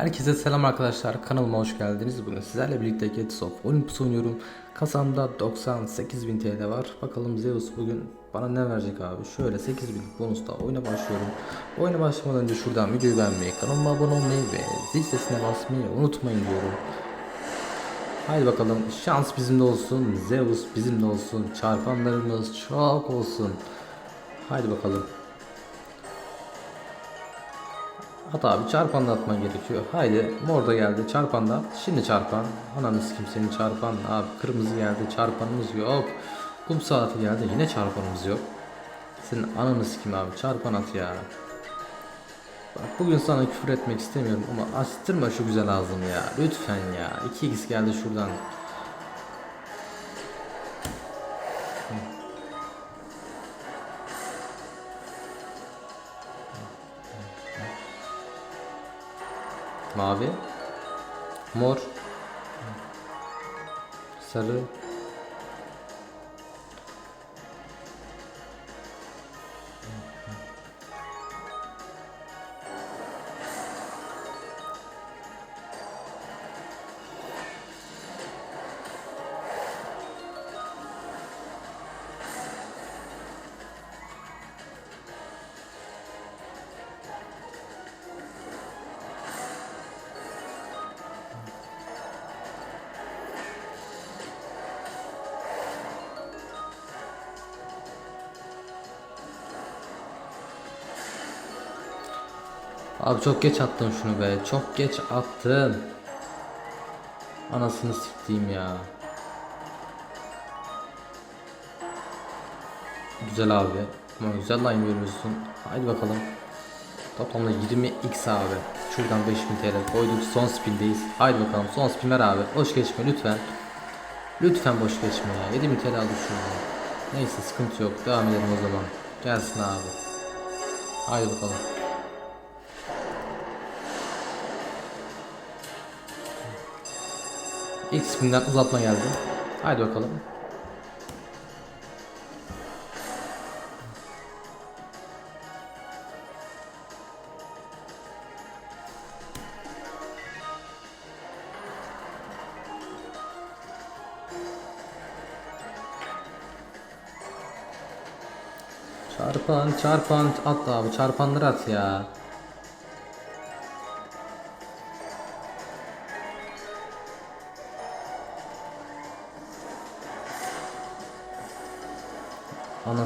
Herkese selam arkadaşlar kanalıma hoş geldiniz. Bugün sizlerle birlikte Gates of Olympus oynuyorum. Kasamda 98.000 TL var. Bakalım Zeus bugün bana ne verecek abi? Şöyle 8.000 bonusla oyuna başlıyorum. Oyuna başlamadan önce şuradan videoyu beğenmeyi, kanalıma abone olmayı ve zil sesine basmayı unutmayın diyorum. Haydi bakalım şans bizimde olsun, Zeus bizimde olsun, çarpanlarımız çok olsun. Haydi bakalım. At abi çarpanla atman gerekiyor. Haydi mor da geldi çarpanda. at. Şimdi çarpan. Ananı sikim senin çarpan. Abi kırmızı geldi çarpanımız yok. Kum saati geldi yine çarpanımız yok. Senin ananı sikim abi çarpan at ya. Bak bugün sana küfür etmek istemiyorum ama astırma şu güzel ağzını ya. Lütfen ya. 2x geldi şuradan. Mavi. Mor. Sarı. Abi çok geç attın şunu be. Çok geç attın. Anasını siktiğim ya. Güzel abi. Ama güzel line veriyorsun. Haydi bakalım. Toplamda 20x abi. Şuradan 5000 TL koyduk. Son spindeyiz. Haydi bakalım. Son spin ver abi. Boş geçme lütfen. Lütfen boş geçme ya. 7000 TL aldık şuradan. Neyse sıkıntı yok. Devam edelim o zaman. Gelsin abi. Haydi bakalım. İlk spinden uzatma geldi. Haydi bakalım. Çarpan çarpan at abi çarpanları at ya.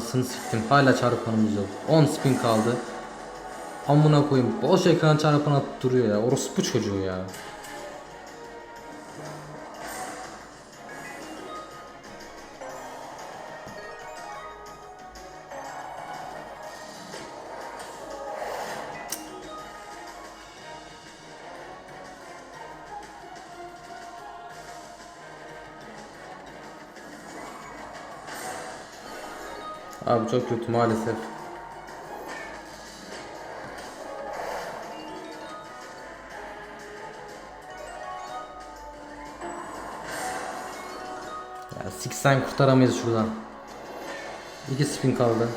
Anasını siktim. Hala çarpanımız yok. 10 spin kaldı. Amına koyayım. Boş ekran çarpan duruyor ya. Orospu çocuğu ya. Abi çok kötü maalesef. Ya siksen kurtaramayız şuradan. İki spin kaldı.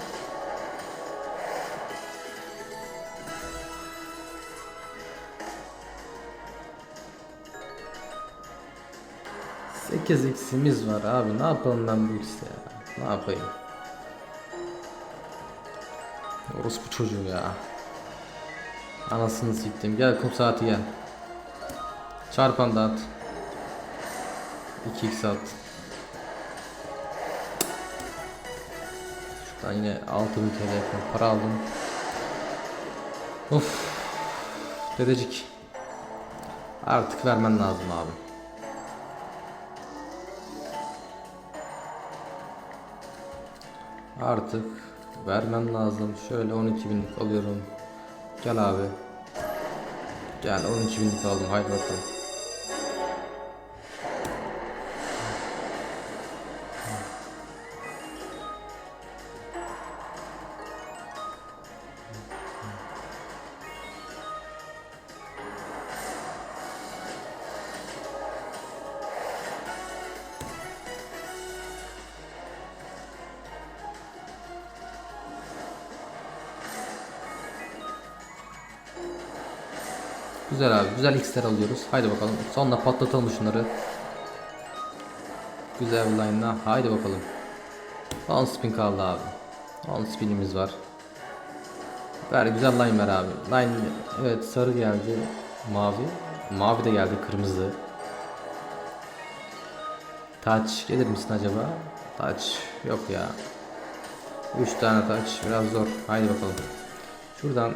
Sekiz x'imiz var abi. Ne yapalım ben bu x'e ya? Ne yapayım? Orospu çocuğu ya. Anasını siktim. Gel kum saati gel. Çarpan da at. 2x at. Şuradan yine 6000 TL yakın para aldım. Of. Dedecik. Artık vermen lazım abi. Artık vermen lazım. Şöyle 12 binlik alıyorum. Gel abi. Gel 12 binlik aldım. Haydi bakalım. Güzel abi. Güzel x'ler alıyoruz. Haydi bakalım. Sonunda patlatalım şunları. Güzel bir line'la. Haydi bakalım. 10 spin kaldı abi. 10 spinimiz var. Ver güzel line ver abi. Line evet sarı geldi. Mavi. Mavi de geldi kırmızı. Taç gelir misin acaba? Taç yok ya. 3 tane taç biraz zor. Haydi bakalım. Şuradan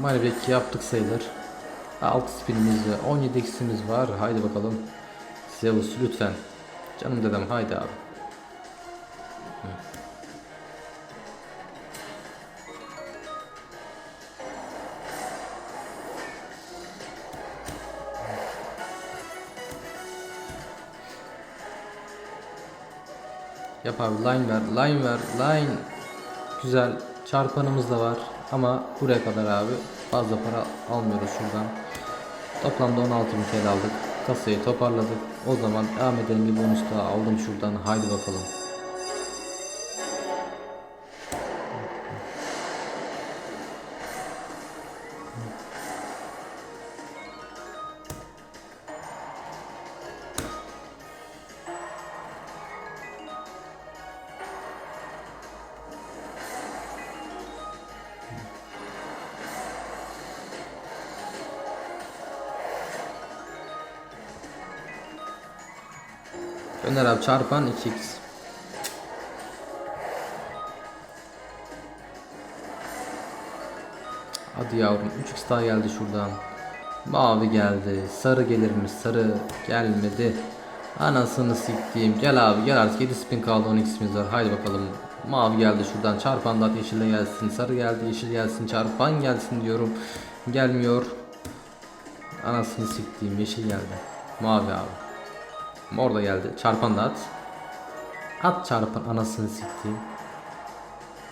Malibek yaptık sayılır. 6 spinimiz ve 17 x'imiz var. Haydi bakalım. Zeus lütfen. Canım dedem haydi abi. Yap abi line ver, line ver, line. Güzel. Çarpanımız da var. Ama buraya kadar abi fazla para almıyoruz şuradan. Toplamda 16 bin TL aldık. Kasayı toparladık. O zaman devam edelim bir bonus daha aldım şuradan. Haydi bakalım. Öner abi çarpan 2x. Hadi yavrum 3x daha geldi şuradan. Mavi geldi. Sarı gelir mi? Sarı gelmedi. Anasını siktiğim. Gel abi gel artık 7 spin kaldı 10x'imiz var. Haydi bakalım. Mavi geldi şuradan. Çarpan da yeşille gelsin. Sarı geldi yeşil gelsin. Çarpan gelsin diyorum. Gelmiyor. Anasını siktiğim yeşil geldi. Mavi abi. Mor da geldi. Çarpan da at. At çarpan anasını siktiğim.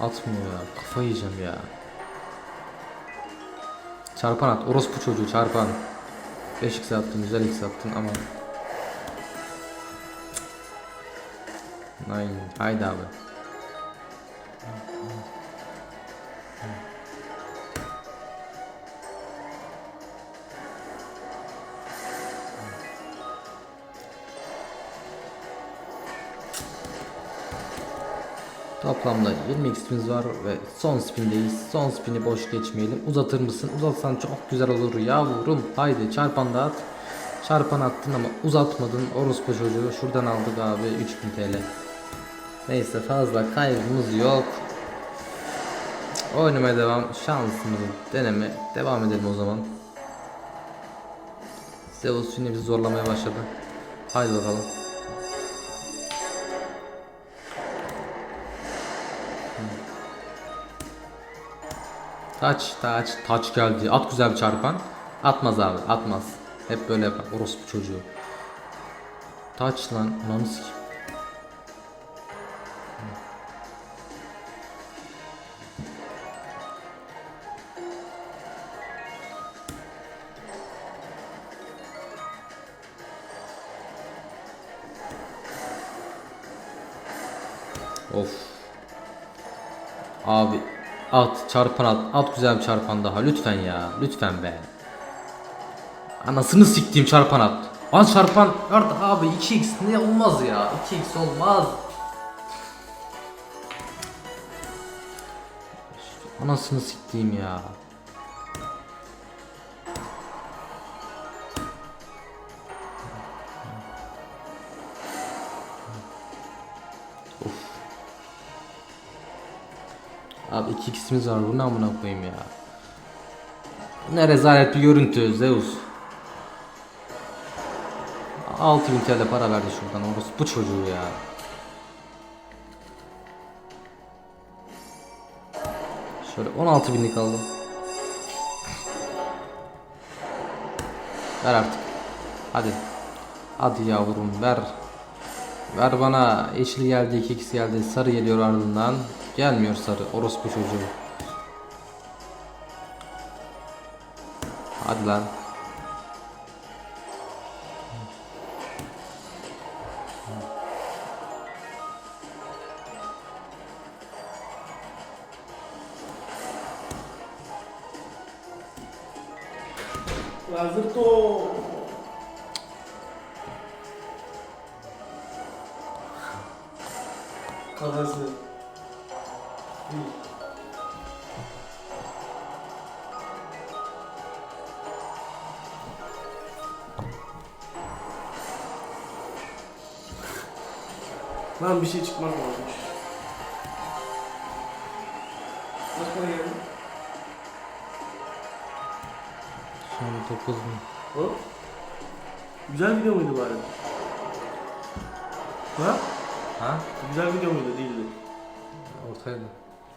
Atmıyor ya. Kafayı yiyeceğim ya. Çarpan at. Orospu çocuğu çarpan. 5x attın. Güzel x attın ama. Nine. Haydi abi. Toplamda 20 x'imiz var ve son spindeyiz. Son spini boş geçmeyelim. Uzatır mısın? Uzatsan çok güzel olur yavrum. Haydi çarpan da at. Çarpan attın ama uzatmadın. Orospu çocuğu. Şuradan aldık abi 3000 TL. Neyse fazla kaybımız yok. Oynamaya devam. Şansımızı deneme. Devam edelim o zaman. Zeus yine bizi zorlamaya başladı. Haydi bakalım. Taç taç taç geldi. At güzel bir çarpan. Atmaz abi atmaz. Hep böyle yapar. Orospu çocuğu. Taç lan. Ananı. Of. Abi at çarpan at. At güzel bir çarpan daha lütfen ya. Lütfen be. Anasını siktiğim çarpan at. An çarpan artık abi 2x ne olmaz ya. 2x olmaz. Anasını siktiğim ya. Abi 2x'imiz var bunu amına koyayım ya. Ne rezalet bir görüntü Zeus. 6000 TL para verdi şuradan orası bu çocuğu ya. Şöyle 16 binlik aldım. Ver artık. Hadi. Hadi yavrum ver. Ver bana. Yeşil geldi, 2x geldi. Sarı geliyor ardından. Gelmiyor sarı. Orospu çocuğu. Hadi lan. Hazır to. Kafası. Lan bir şey çıkmak olmuş. Kaç para geldi? Son 9 bin. O? Güzel video muydu bari? Ha? Ha? Güzel video muydu değildi? Ortaydı.